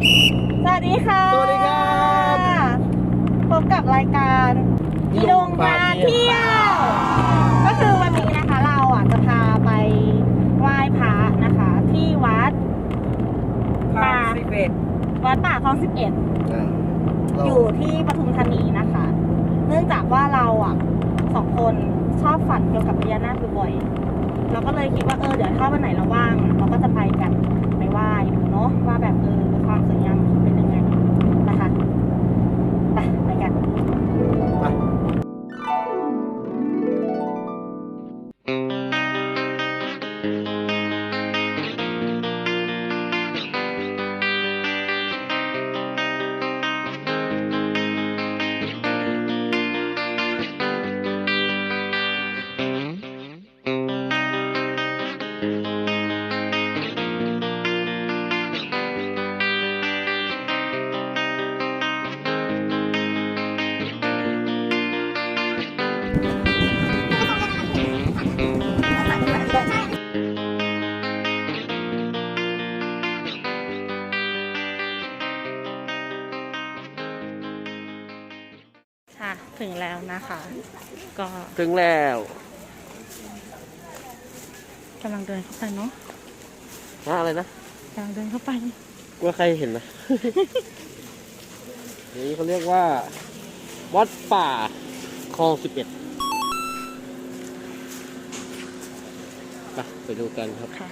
สวัสดีค่ะ สวัสดีครับ พบกับรายการอีดงพาเที่ยว ก็คือวันนี้นะคะ เราอะจะพาไปไหว้พระนะคะ ที่วัดค่ะสิบเอ็ดวัดป่าคลองสิบเอ็ดอ่าเราอยู่ที่ปทุมธานีนะคะ เนื่องจากว่าเราอะสองคนชอบฝันเกี่ยวกับพญานาคบ่อยๆเราก็เลยคิดว่าเออเดี๋ยวถ้าวันไหนเราว่างอะเราก็จะไปกันไปไหว้ดู เนาะว่าแบบเออความสวยงามเป็น นะคะ ก็ถึงแล้วกำลังเดินเข้าไปเนาะฮะอะไรนะกำลังเดินเข้าไปกลัว่าใครเห็นนะ นี่เขาเรียกว่าวัดป่าคลองสิบเอ็ดไปไปดูกันครับค่ะ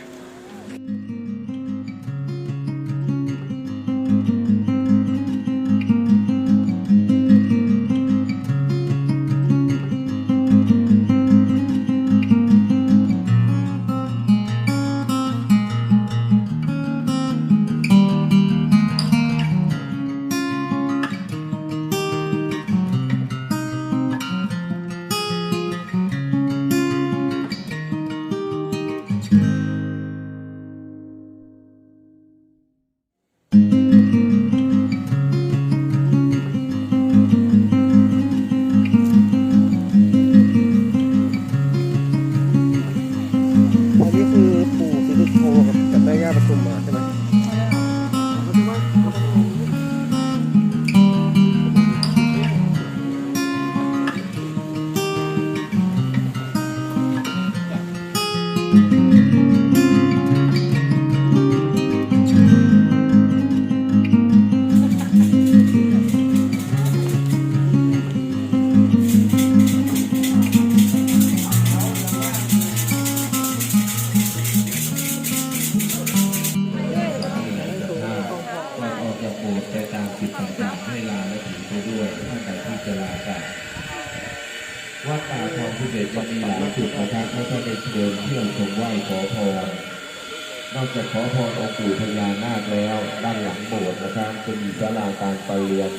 ม่ จะลากลับวัดป่าทองพิเศษจะมีหลายจุดนะครับให้ท่านได้เดินเที่ยวชมไหว้ขอพรนอกจากขอพรองค์ปู่พญานาคแล้ว ด้านหลังโบสถ์นะครับจะมีศาลาการประเรียน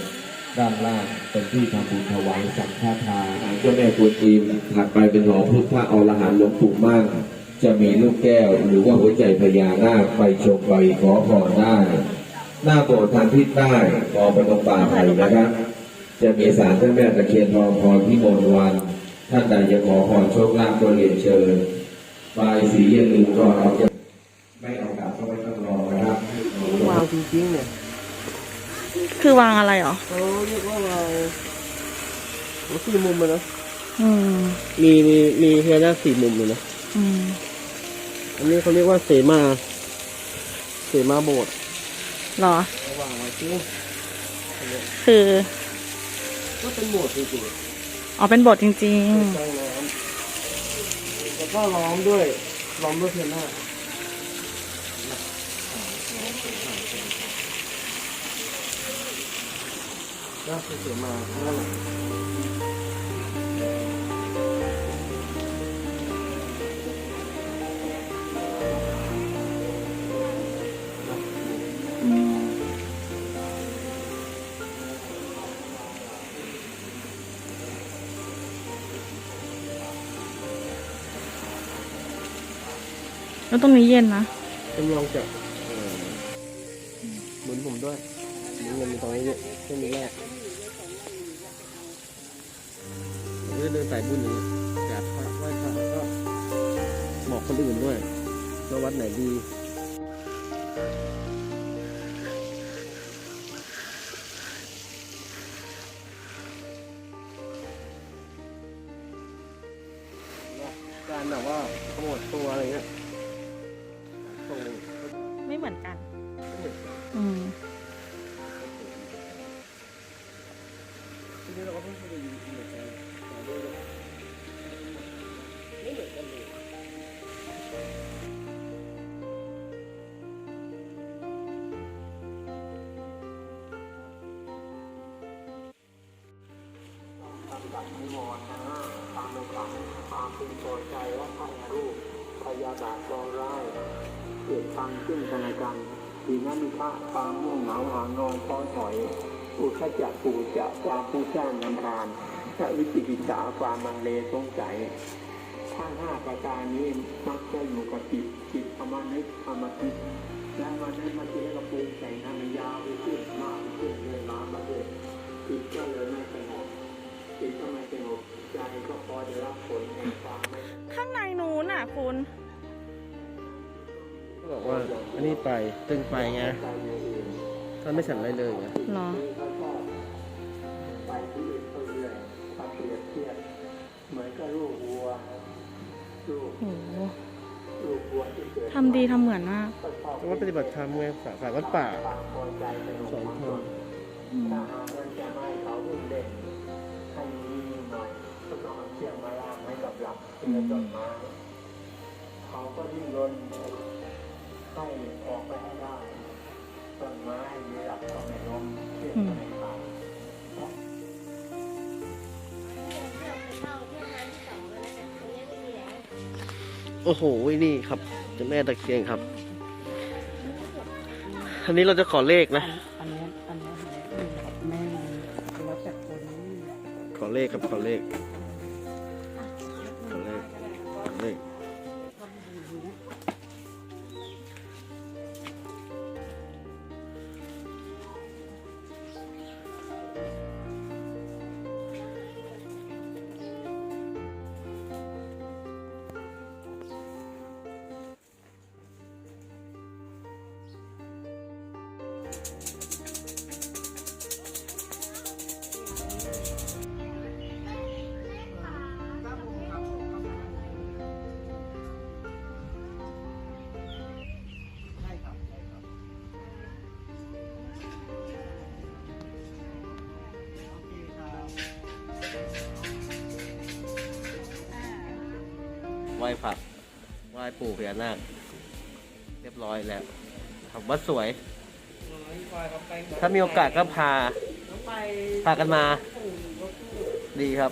ด้านล่างเป็นที่ทำบุญถวายสังฆทานเจ้าแม่กวนอิมถัดไปเป็นหอพุทธะอรหันต์หลวงปู่มั่นจะมีลูกแก้วหรือว่าหัวใจพญานาคไปชมไปขอพรได้ หน้าโบสถ์ทางทิศใต้มองไปตงป่าไผ่นะครับ จะมีศาลเจ้าแม่ตะเคียนทองพรพิมลวัน ท่านใดจะขอพรโชคลาภก็เรียนเชิญบายสีอย่าลืมก็เอาจะไม่เอากลับก็ไม่ต้องรอนะครับวางจริงๆเนี่ยคือวางอะไรเหรอเขาเรียกว่าวางโอ้สี่มุมเลยนะอืมมีมีมีพญานาคสี่มุมเลยนะอืมอันนี้เขาเรียกว่าเสมา เสมาโบสถ์เหรอระหว่างไว้ที่คือ ก็เป็นโบสถ์จริงอ๋อเป็นบทจริงๆตั้งน้ำแล้วก็ล้อมด้วยล้อมด้วยพญานาคก็คือเสมาข้างหลัง ๆ แล้วตรงนี้เย็นนะจำลองจาบหมุนผมด้วยหมุนเงินตรงนี้เนี่ยเส้นนี้แรกผมก็ะเดินสายบุญอย่างนี้กรบพรไหว้พระแล้วก็บอกคนอื่นด้วยว่าวัดไหนดีการแบบว่าขโมดตัวอะไรเงี้ย ไม่เหมือนกันไม่เหมือนกัน อืมทีนี้เราก็เพิ่งเคยดูเหมือนกันแต่ดูแล้วไม่เหมือนกันเลยปฏิบัตินิวรณ์นะตามในฝันความพึงพอใจและพยารูปพยาบาทกองร้าย เกิดทางขึ้นกันและกันทีนั้นมีพระความง่วงเหงาหานอนท้อถอย อุทจจะปูจะความผู้สร้างนำทานและวิจิกิจฉาความมันเลสงสัยทั้งห้าประการนี้มักจะอยู่กับจิตจิตธรรมนึกธรรมคิดและมันนั้นมันจะให้เราปรุงแต่งทางยาวไปขึ้นมากไปขึ้นเลยล้ามาเลยจิตก็เลยไม่สงบจิตก็ไม่สงบใจก็พอจะรับผลแห่งความไม่ข้างในนู้นอะคุณ บอกว่าอันนี้ไปตึงไปไงใจในอื่นท่านไม่ฉันอะไรเลยไงเหรอที่เขาชอบไปที่อื่นเขาเรื่อยทำเปรียบเทียบเหมือนกับลูกวัวลูกโหลูกวัวที่เกิดทำดีทำเหมือนมากก็ชอบก็ว่าปฏิบัติธรรมไงสายสายวัดป่าความพอใจสนุกสองความคสนนอืมถ้าหากมันจะไม่ให้เขาวิ่งเล่นให้มีหน่อยก็ ต้องออกไปให้ได้ต้นไม้มีหลักก็ไม่ล้มเชือกก็ไม่ขาดโอ้โห นี่ครับเจะแม่ตะเคียนครับ อันนี้เราจะขอเลขนะ อันนี้อันนี้แม่แล้วแต่คน ขอเลขครับ ขอเลข ไหว้ผักไหว้ปู่พญานาคเรียบร้อยแล้วครับวัดสวย ถ้ามีโอกาสก็พา พากันมา ดีครับ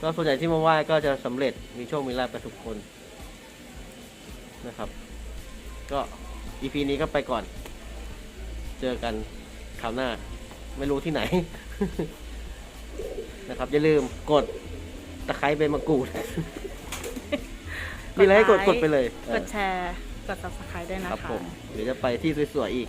ก็ส่วนใหญ่ที่มาไหว้ก็จะสำเร็จมีโชคมีลาภกันทุกคนนะครับ ก็อีพีนี้ก็ไปก่อน เจอกันคราวหน้า ไม่รู้ที่ไหน นะครับ อย่าลืมกดตะไคร้ใบมะกรูด มีอะไรให้กดกดไปเลยกดแชร์ กด subscribe ด้วยนะครับคะผม เดี๋ยวจะไปที่สวยๆอีก